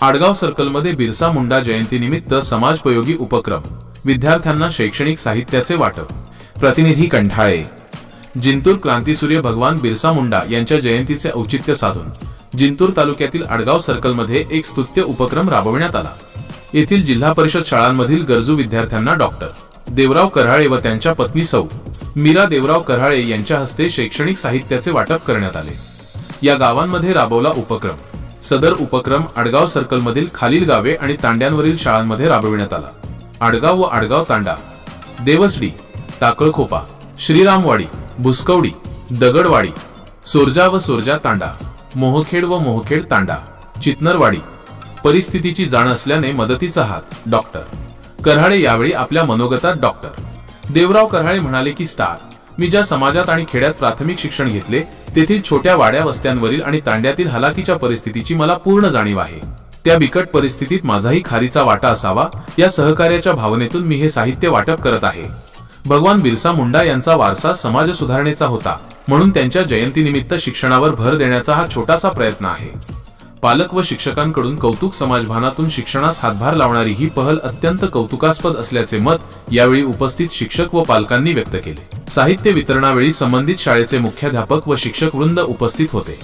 आडगाव सर्कलमध्ये बिरसा मुंडा जयंतीनिमित्त समाजपयोगी उपक्रम. विद्यार्थ्यांना शैक्षणिक साहित्याचे वाटप. प्रतिनिधी कंठाळे. जिंतूर क्रांतीसूर्य भगवान बिरसा मुंडा यांच्या जयंतीचे औचित्य साधून जिंतूर तालुक्यातील आडगाव सर्कलमध्ये एक स्तुत्य उपक्रम राबविण्यात आला. येथील जिल्हा परिषद शाळांमधील गरजू विद्यार्थ्यांना डॉक्टर देवराव कराळे व त्यांच्या पत्नी सौ. मीरा देवराव कराळे यांच्या हस्ते शैक्षणिक साहित्याचे वाटप करण्यात आले. या गावांमध्ये राबवला उपक्रम. सदर उपक्रम आडगाव सर्कलमधील खालील गावे आणि तांड्यांवरील शाळांमध्ये राबविण्यात आला. आडगाव व आडगाव तांडा देवसडी टाकळखोपा श्रीरामवाडी भुसकवडी दगडवाडी सोरजा व सोरजा तांडा मोहखेड व मोहखेड तांडा चितनरवाडी परिस्थितीची जाण असल्याने मदतीचा हात डॉक्टर. करहाळे यावेळी आपल्या मनोगतात डॉक्टर. देवराव करहाळे म्हणाले की स्टार मी ज्या समाजात आणि खेड्यात प्राथमिक शिक्षण घेतले तेथील छोट्या वाड्या वस्त्यांवरील आणि तांड्यातील हलाखीच्या परिस्थितीची मला पूर्ण जाणीव आहे. त्या बिकट परिस्थितीत माझाही खारीचा वाटा असावा या सहकार्याच्या भावनेतून मी हे साहित्य वाटप करत आहे. भगवान बिरसा मुंडा यांचा वारसा समाज सुधारणेचा होता म्हणून त्यांच्या जयंतीनिमित्त शिक्षणावर भर देण्याचा हा छोटासा प्रयत्न आहे. पालक व शिक्षकांकडून कौतुक समाजभानातून शिक्षणास हातभार लावणारी ही पहल अत्यंत कौतुकास्पद असल्याचे मत यावेळी उपस्थित शिक्षक व पालकांनी व्यक्त केले. साहित्य वितरणावेळी संबंधित शाळेचे मुख्याध्यापक व शिक्षक वृंद उपस्थित होते.